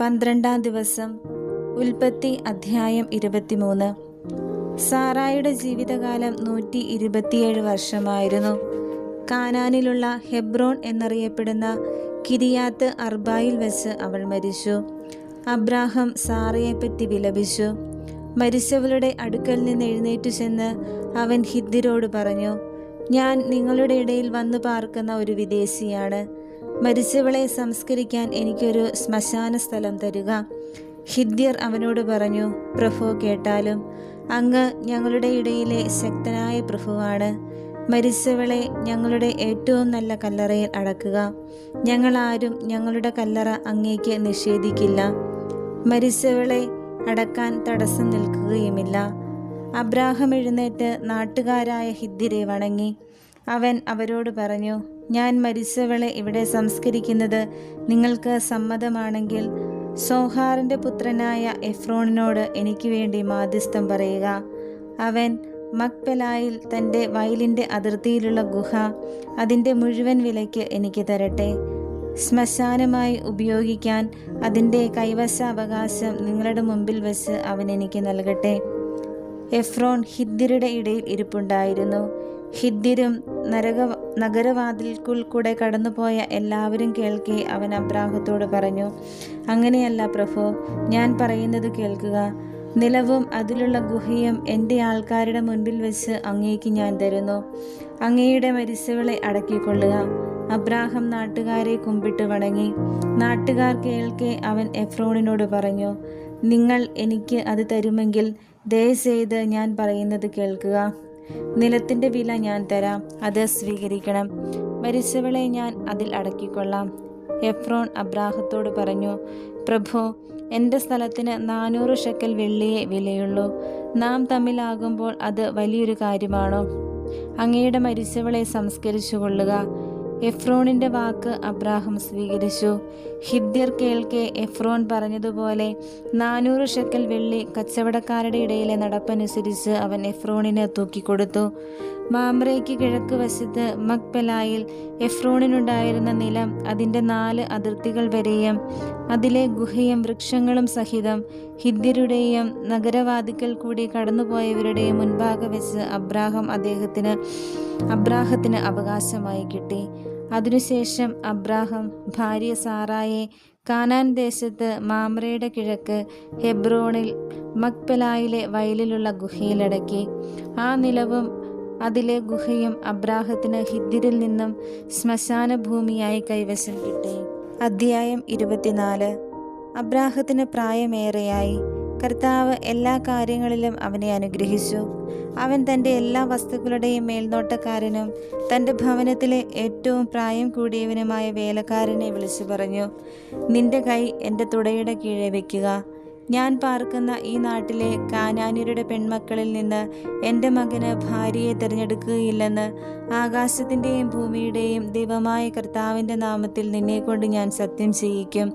പന്ത്രണ്ടാം ദിവസം ഉൽപ്പത്തി അധ്യായം ഇരുപത്തിമൂന്ന്. സാറായുടെ ജീവിതകാലം നൂറ്റി ഇരുപത്തിയേഴ് വർഷമായിരുന്നു. കാനാനിലുള്ള ഹെബ്രോൺ എന്നറിയപ്പെടുന്ന കിരിയാത്ത് അർബായിൽ വെച്ച് അവൾ മരിച്ചു. അബ്രാഹം സാറയെപ്പറ്റി വിലപിച്ചു. മരിച്ചവളുടെ അടുക്കൽ നിന്ന് എഴുന്നേറ്റു ചെന്ന് അവൻ ഹിദ്ദിരോട് പറഞ്ഞു ഞാൻ നിങ്ങളുടെ ഇടയിൽ വന്നു പാർക്കുന്ന ഒരു വിദേശിയാണ്. മരിച്ചവളെ സംസ്കരിക്കാൻ എനിക്കൊരു ശ്മശാന സ്ഥലം തരിക. ഹിദ്യർ അവനോട് പറഞ്ഞു പ്രഭു കേട്ടാലും അങ്ങ് ഞങ്ങളുടെ ഇടയിലെ ശക്തനായ പ്രഭുവാണ്. മരിച്ചവളെ ഞങ്ങളുടെ ഏറ്റവും നല്ല കല്ലറയിൽ അടക്കുക. ഞങ്ങളാരും ഞങ്ങളുടെ കല്ലറ അങ്ങേക്ക് നിഷേധിക്കില്ല. മരിച്ചവളെ അടക്കാൻ തടസ്സം നിൽക്കുകയുമില്ല. അബ്രാഹം എഴുന്നേറ്റ് നാട്ടുകാരായ ഹിദ്ദിരെ വണങ്ങി. അവൻ അവരോട് പറഞ്ഞു ഞാൻ മരിച്ചവളെ ഇവിടെ സംസ്കരിക്കുന്നത് നിങ്ങൾക്ക് സമ്മതമാണെങ്കിൽ സോഹാറിന്റെ പുത്രനായ എഫ്രോണിനോട് എനിക്ക് വേണ്ടി മാധ്യസ്ഥം പറയുക. അവൻ മക്പെലായിൽ തന്റെ വയലിന്റെ അതിർത്തിയിലുള്ള ഗുഹ അതിന്റെ മുഴുവൻ വിലയ്ക്ക് എനിക്ക് തരട്ടെ. ശ്മശാനമായി ഉപയോഗിക്കാൻ അതിന്റെ കൈവശാവകാശം നിങ്ങളുടെ മുമ്പിൽ വെച്ച് അവൻ എനിക്ക് നൽകട്ടെ. എഫ്രോൺ ഹിദ്ദിരുടെ ഇടയിൽ ഇരിപ്പുണ്ടായിരുന്നു. ഹിദ്ദിരും നരക നഗരവാതിൽക്കുൾ കൂടെ കടന്നുപോയ എല്ലാവരും കേൾക്കെ അവൻ അബ്രാഹത്തോട് പറഞ്ഞു അങ്ങനെയല്ല പ്രഭു ഞാൻ പറയുന്നത് കേൾക്കുക. നിലവും അതിലുള്ള ഗുഹയും എന്റെ ആൾക്കാരുടെ മുൻപിൽ വെച്ച് അങ്ങേക്ക് ഞാൻ തരുന്നു. അങ്ങയുടെ മരിച്ചവളെ അടക്കിക്കൊള്ളുക. അബ്രാഹം നാട്ടുകാരെ കുമ്പിട്ട് വണങ്ങി. നാട്ടുകാർ കേൾക്കെ അവൻ എഫ്രോണിനോട് പറഞ്ഞു നിങ്ങൾ എനിക്ക് അത് തരുമെങ്കിൽ ദയചെയ്ത് ഞാൻ പറയുന്നത് കേൾക്കുക. നിലത്തിന്റെ വില ഞാൻ തരാം. അത് സ്വീകരിക്കണം. മരിച്ചവളെ ഞാൻ അതിൽ അടക്കിക്കൊള്ളാം. എഫ്രോൺ അബ്രാഹത്തോട് പറഞ്ഞു പ്രഭു എന്റെ സ്ഥലത്തിന് നാനൂറ് ഷെക്കൽ വെള്ളിയെ വിലയുള്ളൂ. നാം തമ്മിലാകുമ്പോൾ അത് വലിയൊരു കാര്യമാണോ? അങ്ങയുടെ മരിച്ചവളെ സംസ്കരിച്ചു കൊള്ളുക എഫ്രോണിന്റെ വാക്ക് അബ്രാഹം സ്വീകരിച്ചു. ഹിദ്യർ കേൾക്കെ എഫ്രോൺ പറഞ്ഞതുപോലെ നാനൂറ് ഷെക്കൽ വെള്ളി കച്ചവടക്കാരുടെ ഇടയിലെ നടപ്പനുസരിച്ച് അവൻ എഫ്രോണിന് തൂക്കിക്കൊടുത്തു. മാമ്രയ്ക്ക് കിഴക്ക് വശത്ത് മക്പെലായിൽ എഫ്രോണിനുണ്ടായിരുന്ന നിലം അതിന്റെ നാല് അതിർത്തികൾ വരെയും അതിലെ ഗുഹയും വൃക്ഷങ്ങളും സഹിതം ഹിദ്യരുടെയും നഗരവാദിക്കൽ കൂടി കടന്നുപോയവരുടെയും മുൻഭാഗം വെച്ച് അബ്രാഹം അദ്ദേഹത്തിന് അബ്രാഹത്തിന് അവകാശമായി കിട്ടി. അതിനുശേഷം അബ്രാഹം ഭാര്യ സാറായെ കാനാൻ ദേശത്ത് മാമ്രയുടെ കിഴക്ക് ഹെബ്രോണിൽ മക്പെലായിലെ വയലിലുള്ള ഗുഹയിലടക്കി. ആ നിലവും അതിലെ ഗുഹയും അബ്രാഹത്തിന് ഹിദ്ദിരിൽ നിന്നും ശ്മശാന ഭൂമിയായി കൈവശം കിട്ടി. അധ്യായം ഇരുപത്തിനാല്. അബ്രാഹത്തിന് പ്രായമേറെയായി. കർത്താവ് എല്ലാ കാര്യങ്ങളിലും അവനെ അനുഗ്രഹിച്ചു. അവൻ തന്റെ എല്ലാ വസ്തുക്കളുടെയും മേൽനോട്ടക്കാരനും തന്റെ ഭവനത്തിലെ ഏറ്റവും പ്രായം കൂടിയവനുമായ വേലക്കാരനെ വിളിച്ചു പറഞ്ഞു നിന്റെ കൈ എന്റെ തുടയുടെ കീഴെ വയ്ക്കുക ഞാൻ പാർക്കുന്ന ഈ നാട്ടിലെ കാനാന്യരുടെ പെൺമക്കളിൽ നിന്ന് എന്റെ മകന് ഭാര്യയെ തിരഞ്ഞെടുക്കുകയില്ലെന്ന് ആകാശത്തിന്റെയും ഭൂമിയുടെയും ദൈവമായ കർത്താവിന്റെ നാമത്തിൽ നിന്നെക്കൊണ്ട് ഞാൻ സത്യം ചെയ്യിക്കും.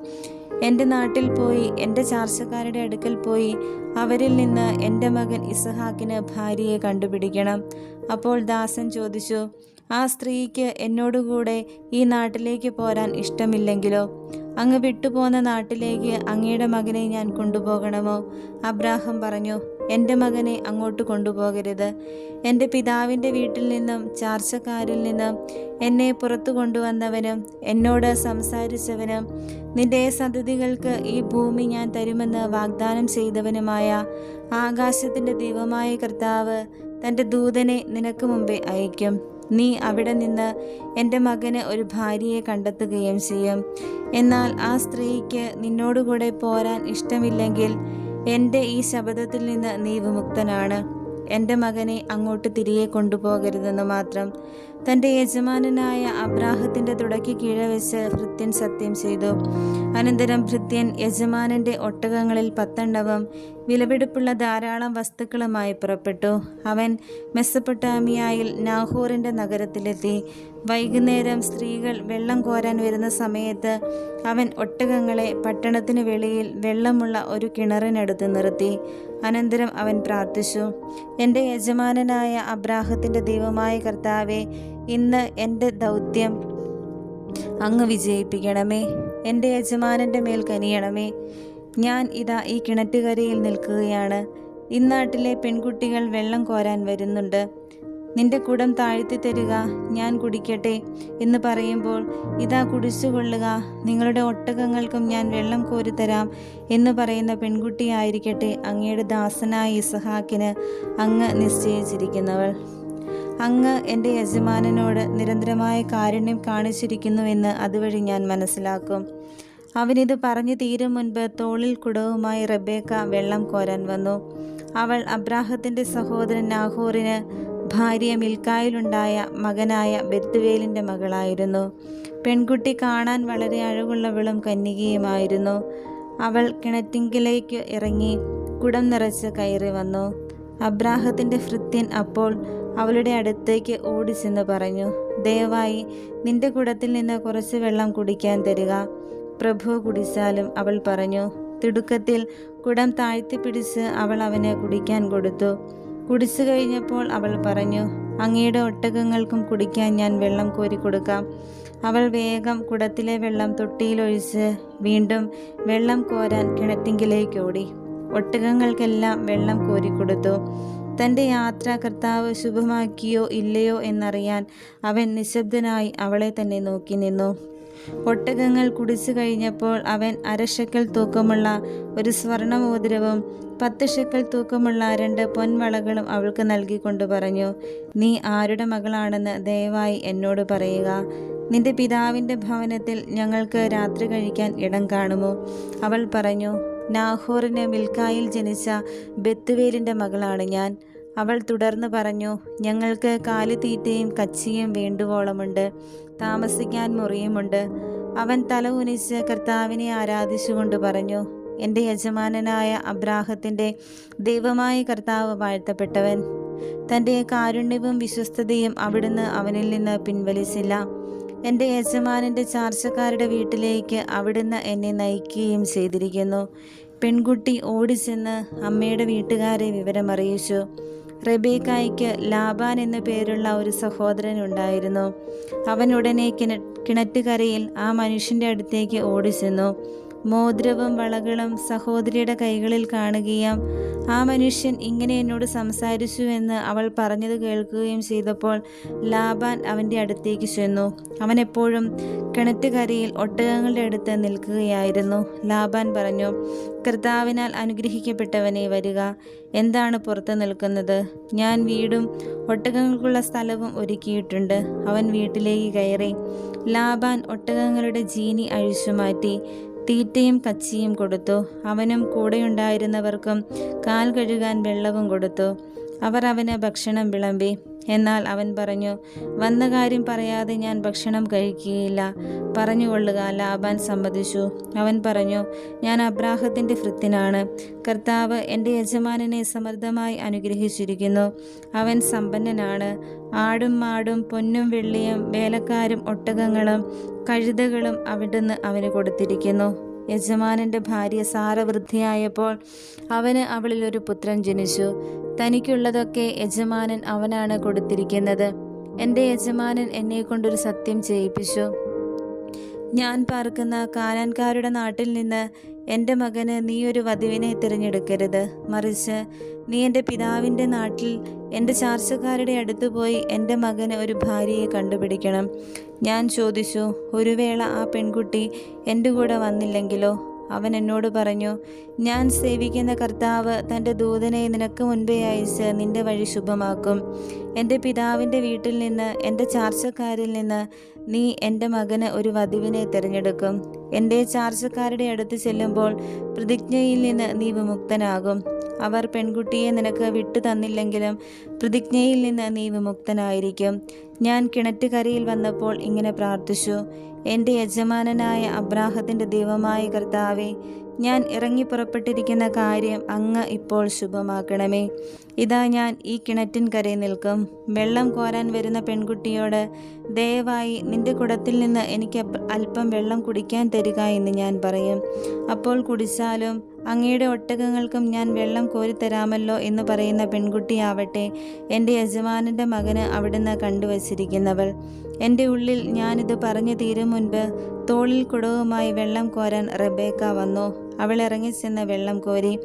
എന്റെ നാട്ടിൽ പോയി എന്റെ ചാർച്ചക്കാരുടെ അടുക്കൽ പോയി അവരിൽ നിന്ന് എന്റെ മകൻ ഇസഹാക്കിന് ഭാര്യയെ കണ്ടുപിടിക്കണം. അപ്പോൾ ദാസൻ ചോദിച്ചു ആ സ്ത്രീക്ക് എന്നോടുകൂടെ ഈ നാട്ടിലേക്ക് പോരാൻ ഇഷ്ടമില്ലെങ്കിലോ? അങ്ങ് വിട്ടുപോന്ന നാട്ടിലേക്ക് അങ്ങയുടെ മകനെ ഞാൻ കൊണ്ടുപോകണമോ? അബ്രാഹം പറഞ്ഞു എന്റെ മകനെ അങ്ങോട്ട് കൊണ്ടുപോകരുത്. എന്റെ പിതാവിന്റെ വീട്ടിൽ നിന്നും ചാർച്ചക്കാരിൽ നിന്നും എന്നെ പുറത്തു കൊണ്ടുവന്നവനും എന്നോട് സംസാരിച്ചവനും നിന്റെ സന്തതികൾക്ക് ഈ ഭൂമി ഞാൻ തരുമെന്ന് വാഗ്ദാനം ചെയ്തവനുമായ ആകാശത്തിന്റെ ദൈവമായ കർത്താവ് തന്റെ ദൂതനെ നിനക്ക് മുമ്പേ അയക്കും നീ അവിടെ നിന്ന് എന്റെ മകന് ഒരു ഭാര്യയെ കണ്ടെത്തുകയും ചെയ്യും. എന്നാൽ ആ സ്ത്രീക്ക് നിന്നോടുകൂടെ പോരാൻ ഇഷ്ടമില്ലെങ്കിൽ എന്റെ ഈ ശബ്ദത്തിൽ നിന്ന് നീ വിമുക്തനാണ്. എന്റെ മകനെ അങ്ങോട്ട് തിരികെ കൊണ്ടുപോകരുതെന്ന് മാത്രം തന്റെ യജമാനനായ അബ്രാഹത്തിന്റെ തുടക്കി കീഴ വെച്ച് ഭൃത്യൻ സത്യം ചെയ്തു. അനന്തരം ഭൃത്യൻ യജമാനന്റെ ഒട്ടകങ്ങളിൽ പത്തെണ്ണവും വിലപിടിപ്പുള്ള ധാരാളം വസ്തുക്കളുമായി പുറപ്പെട്ടു. അവൻ മെസ്സപ്പൊട്ടാമിയായിൽ നാഹൂറിന്റെ നഗരത്തിലെത്തി. വൈകുന്നേരം സ്ത്രീകൾ വെള്ളം കോരാൻ വരുന്ന സമയത്ത് അവൻ ഒട്ടകങ്ങളെ പട്ടണത്തിന് വെളിയിൽ വെള്ളമുള്ള ഒരു കിണറിനടുത്ത് നിർത്തി. അനന്തരം അവൻ പ്രാർത്ഥിച്ചു എന്റെ യജമാനനായ അബ്രാഹത്തിന്റെ ദൈവമായ കർത്താവെ ഇന്ന് എന്റെ ദൗത്യം അങ്ങ് വിജയിപ്പിക്കണമേ. എന്റെ യജമാനന്റെ മേൽ കനിയണമേ. ഞാൻ ഇതാ ഈ കിണറ്റുകരയിൽ നിൽക്കുകയാണ്. ഇന്നാട്ടിലെ പെൺകുട്ടികൾ വെള്ളം കോരാൻ വരുന്നുണ്ട്. നിന്റെ കുടം താഴ്ത്തി തരിക ഞാൻ കുടിക്കട്ടെ എന്ന് പറയുമ്പോൾ ഇതാ കുടിച്ചുകൊള്ളുക നിങ്ങളുടെ ഒട്ടകങ്ങൾക്കും ഞാൻ വെള്ളം കോരിത്തരാം എന്ന് പറയുന്ന പെൺകുട്ടിയായിരിക്കട്ടെ അങ്ങയുടെ ദാസനായ ഇസഹാക്കിന് അങ്ങ് നിശ്ചയിച്ചിരിക്കുന്നവൾ. അങ്ങ് എന്റെ യജമാനനോട് നിരന്തരമായ കാരുണ്യം കാണിച്ചിരിക്കുന്നുവെന്ന് അതുവഴി ഞാൻ മനസ്സിലാക്കും. അവനിത് പറഞ്ഞു തീരും മുൻപ് തോളിൽ കുടവുമായി റബേക്ക വെള്ളം കോരാൻ വന്നു. അവൾ അബ്രാഹത്തിന്റെ സഹോദരൻ നാഹോറിന് ഭാര്യ മിൽക്കായിലുണ്ടായ മകനായ ബെത്തുവേലിന്റെ മകളായിരുന്നു. പെൺകുട്ടി കാണാൻ വളരെ അഴകുള്ളവളും കന്യകയുമായിരുന്നു. അവൾ കിണറ്റിങ്കിലേക്ക് ഇറങ്ങി കുടം നിറച്ച് കയറി വന്നു. അബ്രാഹത്തിന്റെ ഭൃത്യൻ അപ്പോൾ അവളുടെ അടുത്തേക്ക് ഓടിച്ചെന്ന് പറഞ്ഞു ദയവായി നിന്റെ കുടത്തിൽ നിന്ന് കുറച്ച് വെള്ളം കുടിക്കാൻ തരിക പ്രഭു കുടിച്ചാലും അവൾ പറഞ്ഞു. തിടുക്കത്തിൽ കുടം താഴ്ത്തിപ്പിടിച്ച് അവൾ അവന് കുടിക്കാൻ കൊടുത്തു. കുടിച്ചു കഴിഞ്ഞപ്പോൾ അവൾ പറഞ്ഞു അങ്ങയുടെ ഒട്ടകങ്ങൾക്കും കുടിക്കാൻ ഞാൻ വെള്ളം കോരി കൊടുക്കാം. അവൾ വേഗം കുടത്തിലെ വെള്ളം തൊട്ടിയിലൊഴിച്ച് വീണ്ടും വെള്ളം കോരാൻ കിണറ്റിങ്കിലേക്ക് ഓടി. ഒട്ടകങ്ങൾക്കെല്ലാം വെള്ളം കോരിക്കൊടുത്തു തന്റെ യാത്ര കർത്താവ് ശുഭമാക്കിയോ ഇല്ലയോ എന്നറിയാൻ അവൻ നിശബ്ദനായി അവളെ തന്നെ നോക്കി നിന്നു. ഒട്ടകങ്ങൾ കുടിച്ചു കഴിഞ്ഞപ്പോൾ അവൻ അരശക്കൽ തൂക്കമുള്ള ഒരു സ്വർണമോതിരവും പത്ത് ഷെക്കൽ തൂക്കമുള്ള രണ്ട് പൊൻവളകളും അവൾക്ക് നൽകിക്കൊണ്ട് പറഞ്ഞു നീ ആരുടെ മകളാണെന്ന് ദയവായി എന്നോട് പറയുക. നിന്റെ പിതാവിന്റെ ഭവനത്തിൽ ഞങ്ങൾക്ക് രാത്രി കഴിക്കാൻ ഇടം കാണുമോ? അവൾ പറഞ്ഞു നാഹോറിന് മിൽക്കായിൽ ജനിച്ച ബെത്തുവേലിന്റെ മകളാണ് ഞാൻ. അവൾ തുടർന്ന് പറഞ്ഞു ഞങ്ങൾക്ക് കാലിത്തീറ്റയും കച്ചിയും വേണ്ടുവോളമുണ്ട് താമസിക്കാൻ മുറിയുമുണ്ട്. അവൻ തല ഉനിച്ച് കർത്താവിനെ ആരാധിച്ചുകൊണ്ട് പറഞ്ഞു എന്റെ യജമാനനായ അബ്രാഹത്തിന്റെ ദൈവമായ കർത്താവ് വാഴ്ത്തപ്പെട്ടവൻ. തന്റെ കാരുണ്യവും വിശ്വസ്തതയും അവിടുന്ന് അവനിൽ നിന്ന് പിൻവലിച്ചില്ല. എന്റെ യജമാനന്റെ ചാർച്ചക്കാരുടെ വീട്ടിലേക്ക് അവിടുന്ന് എന്നെ നയിക്കുകയും ചെയ്തിരിക്കുന്നു. പെൺകുട്ടി ഓടിച്ചെന്ന് അമ്മയുടെ വീട്ടുകാരെ വിവരമറിയിച്ചു. റബേക്കായ്ക്ക് ലാബാൻ എന്ന പേരുള്ള ഒരു സഹോദരൻ ഉണ്ടായിരുന്നു. അവൻ ഉടനെ കിണ കിണറ്റുകരയിൽ ആ മനുഷ്യന്റെ അടുത്തേക്ക് ഓടിച്ചെന്നു. മോതിരവും വളകളും സഹോദരിയുടെ കൈകളിൽ കാണുകയും ആ മനുഷ്യൻ ഇങ്ങനെ എന്നോട് സംസാരിച്ചുവെന്ന് അവൾ പറഞ്ഞത് കേൾക്കുകയും ചെയ്തപ്പോൾ ലാബാൻ അവന്റെ അടുത്തേക്ക് ചെന്നു. അവൻ എപ്പോഴും കിണറ്റുകരയിൽ ഒട്ടകങ്ങളുടെ അടുത്ത് നിൽക്കുകയായിരുന്നു. ലാബാൻ പറഞ്ഞു കർത്താവിനാൽ അനുഗ്രഹിക്കപ്പെട്ടവനെ വരിക. എന്താണ് പുറത്ത് നിൽക്കുന്നത്? ഞാൻ വീടും ഒട്ടകങ്ങൾക്കുള്ള സ്ഥലവും ഒരുക്കിയിട്ടുണ്ട്. അവൻ വീട്ടിലേക്ക് കയറി. ലാബാൻ ഒട്ടകങ്ങളുടെ ജീനി അഴിച്ചു മാറ്റി. തീറ്റയും കച്ചിയും കൊടുത്തു. അവനും കൂടെയുണ്ടായിരുന്നവർക്കും കാൽ കഴുകാൻ വെള്ളവും കൊടുത്തു. അവർ അവന് ഭക്ഷണം വിളമ്പി. എന്നാൽ അവൻ പറഞ്ഞു വന്ന കാര്യം പറയാതെ ഞാൻ ഭക്ഷണം കഴിക്കുകയില്ല. പറഞ്ഞുകൊള്ളുക ലാബാൻ സമ്മതിച്ചു. അവൻ പറഞ്ഞു ഞാൻ അബ്രാഹത്തിന്റെ ഫൃത്തിനാണ് കർത്താവ് എന്റെ യജമാനനെ സമൃദ്ധമായി അനുഗ്രഹിച്ചിരിക്കുന്നു. അവൻ സമ്പന്നനാണ്. ആടും മാടും പൊന്നും വെള്ളിയും വേലക്കാരും ഒട്ടകങ്ങളും കഴുതകളും അവിടുന്ന് അവന് കൊടുത്തിരിക്കുന്നു. യജമാനന്റെ ഭാര്യ സാര വൃദ്ധിയായപ്പോൾ അവന് അവളിൽ ഒരു പുത്രൻ ജനിച്ചു. തനിക്കുള്ളതൊക്കെ യജമാനൻ അവനാണ് കൊടുത്തിരിക്കുന്നത്. എന്റെ യജമാനൻ എന്നെ കൊണ്ടൊരു സത്യം ചെയ്യിപ്പിച്ചു. ഞാൻ പാർക്കുന്ന കാനാൻകാരുടെ നാട്ടിൽ നിന്ന് എന്റെ മകന് നീ ഒരു വധുവിനെ തിരഞ്ഞെടുക്കരുത്. മറിച്ച് നീ എന്റെ പിതാവിന്റെ നാട്ടിൽ എന്റെ ചാർച്ചക്കാരുടെ അടുത്ത് പോയി എന്റെ മകന് ഒരു ഭാര്യയെ കണ്ടുപിടിക്കണം. ഞാൻ ചോദിച്ചു ഒരു വേള ആ പെൺകുട്ടി എന്റെ കൂടെ വന്നില്ലെങ്കിലോ? അവൻ എന്നോട് പറഞ്ഞു ഞാൻ സേവിക്കുന്ന കർത്താവ് തന്റെ ദൂതനെ നിനക്ക് മുൻപേ അയച്ച് നിന്റെ വഴി ശുഭമാക്കും. എന്റെ പിതാവിന്റെ വീട്ടിൽ നിന്ന് എന്റെ ചാർച്ചക്കാരിൽ നിന്ന് നീ എന്റെ മകന് ഒരു വധുവിനെ തിരഞ്ഞെടുക്കും. എന്റെ ചാർച്ചക്കാരുടെ അടുത്ത് ചെല്ലുമ്പോൾ പ്രതിജ്ഞയിൽ നിന്ന് നീ വിമുക്തനാകും. അവർ പെൺകുട്ടിയെ നിനക്ക് വിട്ടു തന്നില്ലെങ്കിലും പ്രതിജ്ഞയിൽ നിന്ന് നീ വിമുക്തനായിരിക്കും. ഞാൻ കിണറ്റുകരയിൽ വന്നപ്പോൾ ഇങ്ങനെ പ്രാർത്ഥിച്ചു എന്റെ യജമാനനായ അബ്രാഹത്തിന്റെ ദൈവമായ കർത്താവെ ഞാൻ ഇറങ്ങി പുറപ്പെട്ടിരിക്കുന്ന കാര്യം അങ്ങ് ഇപ്പോൾ ശുഭമാക്കണമേ. ഇതാ ഞാൻ ഈ കിണറ്റിൻ കരയിൽ നിൽക്കും. വെള്ളം കോരാൻ വരുന്ന പെൺകുട്ടിയോട് ദയവായി നിന്റെ കുടത്തിൽ നിന്ന് എനിക്ക് അല്പം വെള്ളം കുടിക്കാൻ തരിക എന്ന് ഞാൻ പറയും. അപ്പോൾ കുടിച്ചാലും അങ്ങയുടെ ഒട്ടകങ്ങൾക്കും ഞാൻ വെള്ളം കോരിത്തരാമല്ലോ എന്ന് പറയുന്ന പെൺകുട്ടിയാവട്ടെ എന്റെ യജമാനന്റെ മകന് അവിടുന്ന് കണ്ടുവച്ചിരിക്കുന്നവൾ. എന്റെ ഉള്ളിൽ ഞാനിത് പറഞ്ഞു തീരും മുൻപ് തോളിൽ കുടവുമായി വെള്ളം കോരാൻ റബേക്ക വന്നു. അവൾ ഇറങ്ങി ചെന്ന് വെള്ളം കോരി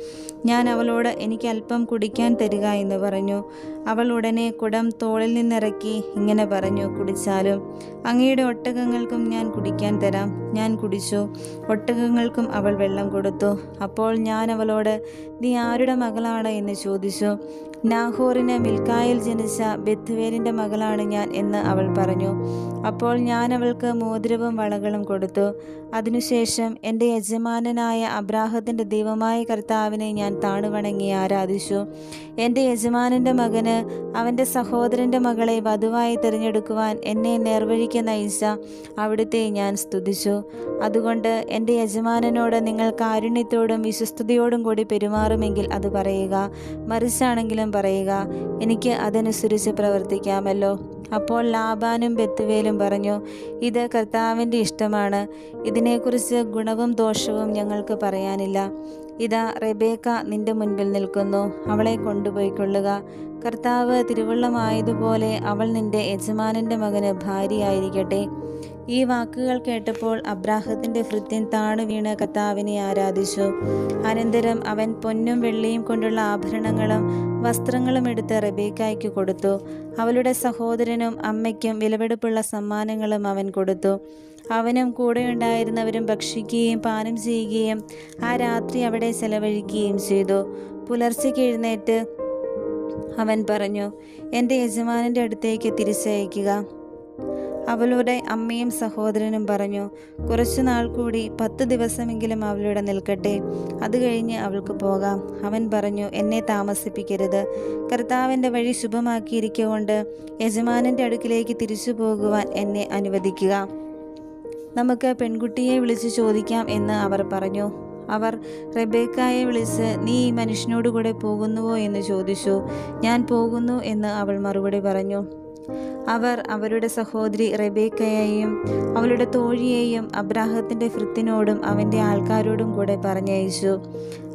ഞാൻ അവളോട് എനിക്ക് അല്പം കുടിക്കാൻ തരിക എന്ന് പറഞ്ഞു. അവൾ ഉടനെ കുടം തോളിൽ നിന്നിറക്കി ഇങ്ങനെ പറഞ്ഞു കുടിച്ചാലും അങ്ങയുടെ ഒട്ടകങ്ങൾക്കും ഞാൻ കുടിക്കാൻ തരാം. ഞാൻ കുടിച്ചു. ഒട്ടകങ്ങൾക്കും അവൾ വെള്ളം കൊടുത്തു. അപ്പോൾ ഞാൻ അവളോട് നീ ആരുടെ മകളാണ്? എന്ന് ചോദിച്ചു. നാഹോറിന് മിൽക്കായിൽ ജനിച്ച ബെത്തുവേലിന്റെ മകളാണ് ഞാൻ എന്ന് അവൾ പറഞ്ഞു. അപ്പോൾ ഞാൻ അവൾക്ക് മോതിരവും വളകളും കൊടുത്തു. അതിനുശേഷം എന്റെ യജമാനനായ അബ്രാഹത്തിന്റെ ദൈവമായ കർത്താവിനെ ഞാൻ താണുവണങ്ങി ആരാധിച്ചു. എന്റെ യജമാനന്റെ മകന് അവന്റെ സഹോദരന്റെ മകളെ വധുവായി തിരഞ്ഞെടുക്കുവാൻ എന്നെ നേർവഴിക്ക് നയിച്ച അവിടുത്തെ ഞാൻ സ്തുതിച്ചു. അതുകൊണ്ട് എന്റെ യജമാനനോട് നിങ്ങൾ കാരുണ്യത്തോടും വിശ്വസ്തയോടും കൂടി പെരുമാറുമെങ്കിൽ അത് പറയുക. മറിച്ചാണെങ്കിലും പറയുക എനിക്ക് അതനുസരിച്ച് പ്രവർത്തിക്കാമല്ലോ. അപ്പോൾ ലാബാനും ബെത്തുവേലും പറഞ്ഞു ഇത് കർത്താവിന്റെ ഇഷ്ടമാണ്. ഇതിനെക്കുറിച്ച് ഗുണവും ദോഷവും ഞങ്ങൾക്ക് പറയാനില്ല. ഇതാ റെബേക്ക നിന്റെ മുൻപിൽ നിൽക്കുന്നു. അവളെ കൊണ്ടുപോയിക്കൊള്ളുക. കർത്താവ് തിരുവള്ളമായതുപോലെ അവൾ നിന്റെ യജമാനന്റെ മകന് ഭാര്യയായിരിക്കട്ടെ. ഈ വാക്കുകൾ കേട്ടപ്പോൾ അബ്രാഹത്തിന്റെ ഭൃത്യൻ താണു വീണ് കർത്താവിനെ ആരാധിച്ചു. അനന്തരം അവൻ പൊന്നും വെള്ളിയും കൊണ്ടുള്ള ആഭരണങ്ങളും വസ്ത്രങ്ങളും എടുത്ത് റബേക്കായ്ക്ക് കൊടുത്തു. അവളുടെ സഹോദരനും അമ്മയ്ക്കും വിലവെടുപ്പുള്ള സമ്മാനങ്ങളും അവൻ കൊടുത്തു. അവനും കൂടെയുണ്ടായിരുന്നവരും ഭക്ഷിക്കുകയും പാനം ചെയ്യുകയും ആ രാത്രി അവിടെ ചെലവഴിക്കുകയും ചെയ്തു. പുലർച്ചയ്ക്ക് എഴുന്നേറ്റ് അവൻ പറഞ്ഞു എന്റെ യജമാനന്റെ അടുത്തേക്ക് തിരിച്ചയക്കുക. അവളുടെ അമ്മയും സഹോദരനും പറഞ്ഞു കുറച്ചു നാൾ കൂടി പത്ത് ദിവസമെങ്കിലും അവളുടെ നിൽക്കട്ടെ. അത് കഴിഞ്ഞ് അവൾക്ക് പോകാം. അവൻ പറഞ്ഞു എന്നെ താമസിപ്പിക്കരുത്. കർത്താവിന്റെ വഴി ശുഭമാക്കിയിരിക്കൊണ്ട് യജമാനന്റെ അടുക്കിലേക്ക് തിരിച്ചു പോകുവാൻ എന്നെ അനുവദിക്കുക. നമുക്ക് പെൺകുട്ടിയെ വിളിച്ച് ചോദിക്കാം എന്ന് അവർ പറഞ്ഞു. അവർ റെബേക്കായെ വിളിച്ച് നീ ഈ മനുഷ്യനോട് കൂടെ പോകുന്നുവോ? എന്ന് ചോദിച്ചു. ഞാൻ പോകുന്നു എന്ന് അവൾ മറുപടി പറഞ്ഞു. അവർ അവരുടെ സഹോദരി റബേക്കയെയും അവളുടെ തോഴിയെയും അബ്രാഹത്തിന്റെ ഫൃത്തിനോടും അവന്റെ ആൾക്കാരോടും കൂടെ പറഞ്ഞയച്ചു.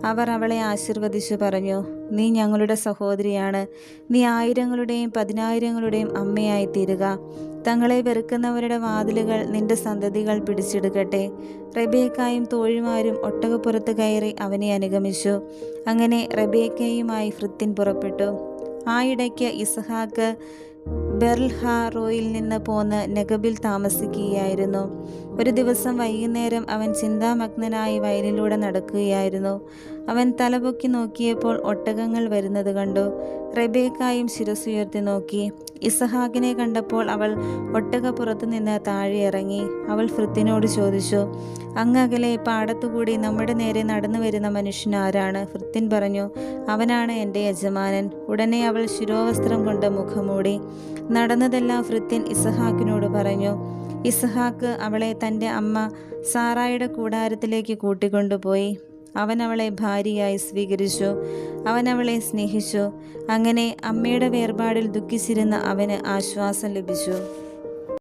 അവർ അവളെ ആശീർവദിച്ചു പറഞ്ഞു നീ ഞങ്ങളുടെ സഹോദരിയാണ്. നീ ആയിരങ്ങളുടെയും പതിനായിരങ്ങളുടെയും അമ്മയായി തീരുക തങ്ങളെ വെറുക്കുന്നവരുടെ വാതിലുകൾ നിന്റെ സന്തതികൾ പിടിച്ചെടുക്കട്ടെ റബേക്കായും തോഴിമാരും ഒട്ടകപ്പുറത്ത് കയറി അവനെ അനുഗമിച്ചു. അങ്ങനെ റബേക്കയുമായി ഫൃത്തിൻ പുറപ്പെട്ടു. ആ ഇടയ്ക്ക് ഇസഹാക്ക് ബെർൽഹാറോയിൽ നിന്ന് പോന്ന് നഗബിൽ താമസിക്കുകയായിരുന്നു. ഒരു ദിവസം വൈകുന്നേരം അവൻ ചിന്താമഗ്നനായി വയലിലൂടെ നടക്കുകയായിരുന്നു. അവൻ തലപൊക്കി നോക്കിയപ്പോൾ ഒട്ടകങ്ങൾ വരുന്നത് കണ്ടു. റബേക്കായും ശിരസുയർത്തി നോക്കി. ഇസഹാക്കിനെ കണ്ടപ്പോൾ അവൾ ഒട്ടകപ്പുറത്തു നിന്ന് താഴെ ഇറങ്ങി. അവൾ ഫൃത്തിനോട് ചോദിച്ചു അങ്ങകലെ പാടത്തുകൂടി നമ്മുടെ നേരെ നടന്നു വരുന്ന മനുഷ്യൻ ആരാണ്? ഫൃത്തിൻ പറഞ്ഞു അവനാണ് എന്റെ യജമാനൻ. ഉടനെ അവൾ ശിരോവസ്ത്രം കൊണ്ട് മുഖമൂടി നടന്നതെല്ലാം ഭൃത്യൻ ഇസഹാക്കിനോട് പറഞ്ഞു. ഇസഹാക്ക് അവളെ തന്റെ അമ്മ സാറായുടെ കൂടാരത്തിലേക്ക് കൂട്ടിക്കൊണ്ടുപോയി. അവൻ അവളെ ഭാര്യയായി സ്വീകരിച്ചു. അവൻ അവളെ സ്നേഹിച്ചു. അങ്ങനെ അമ്മയുടെ വേർപാടിൽ ദുഃഖിച്ചിരുന്ന അവന് ആശ്വാസം ലഭിച്ചു.